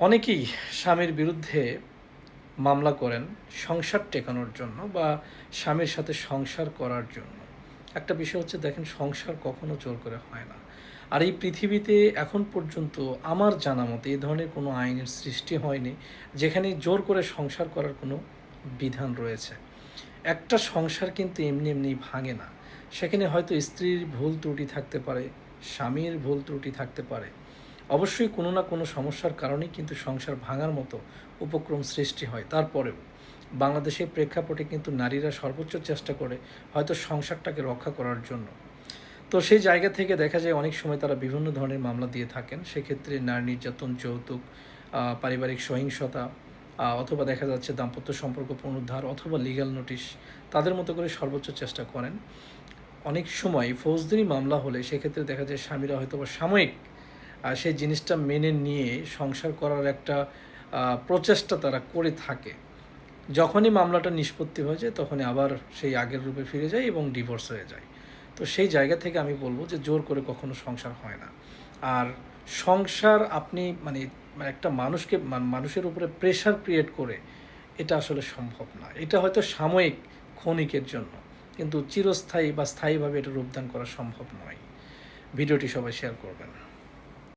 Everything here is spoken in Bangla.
অনেকেই স্বামীর বিরুদ্ধে মামলা করেন সংসার টেকানোর জন্য বা স্বামীর সাথে সংসার করার জন্য। একটা বিষয় হচ্ছে, দেখেন, সংসার কখনো জোর করে হয় না। আর এই পৃথিবীতে এখন পর্যন্ত আমার জানা মতে এই ধরনের কোনো আইনের সৃষ্টি হয়নি, যেখানে জোর করে সংসার করার কোনো বিধান রয়েছে। একটা সংসার কিন্তু এমনি এমনি ভাঙে না। সেখানে হয়তো স্ত্রীর ভুল ত্রুটি থাকতে পারে, স্বামীর ভুল ত্রুটি থাকতে পারে। অবশ্যই কোনো না কোনো সমস্যার কারণেই কিন্তু সংসার ভাঙার মতো উপক্রম সৃষ্টি হয়। তারপরেও বাংলাদেশের প্রেক্ষাপটে কিন্তু নারীরা সর্বোচ্চ চেষ্টা করে হয়তো সংসারটাকে রক্ষা করার জন্য। তো সেই জায়গা থেকে দেখা যায় অনেক সময় তারা বিভিন্ন ধরনের মামলা দিয়ে থাকেন। সেক্ষেত্রে নারী নির্যাতন, যৌতুক পারিবারিক সহিংসতা অথবা দেখা যাচ্ছে দাম্পত্য সম্পর্ক পুনরুদ্ধার অথবা লিগ্যাল নোটিশ তাদের মতো করে সর্বোচ্চ চেষ্টা করেন। অনেক সময় ফৌজদারি মামলা হলে সেক্ষেত্রে দেখা যায় স্বামীরা হয়তো বা সাময়িক সেই জিনিসটা মেনে নিয়ে সংসার করার একটা প্রচেষ্টা তারা করে থাকে। যখনই মামলাটা নিষ্পত্তি হয়ে যায়, তখনই আবার সেই আগের রূপে ফিরে যায় এবং ডিভোর্স হয়ে যায়। তো সেই জায়গা থেকে আমি বলব যে জোর করে কখনো সংসার হয় না। আর সংসার আপনি মানে মানে একটা মানুষকে, মান- মানুষের উপরে প্রেশার ক্রিয়েট করে এটা আসলে সম্ভব না। এটা হয়তো সাময়িক ক্ষণিকের জন্য, কিন্তু চিরস্থায়ী বা স্থায়ীভাবে এটা রূপদান করা সম্ভব নয়। ভিডিওটি সবাই শেয়ার করবেন।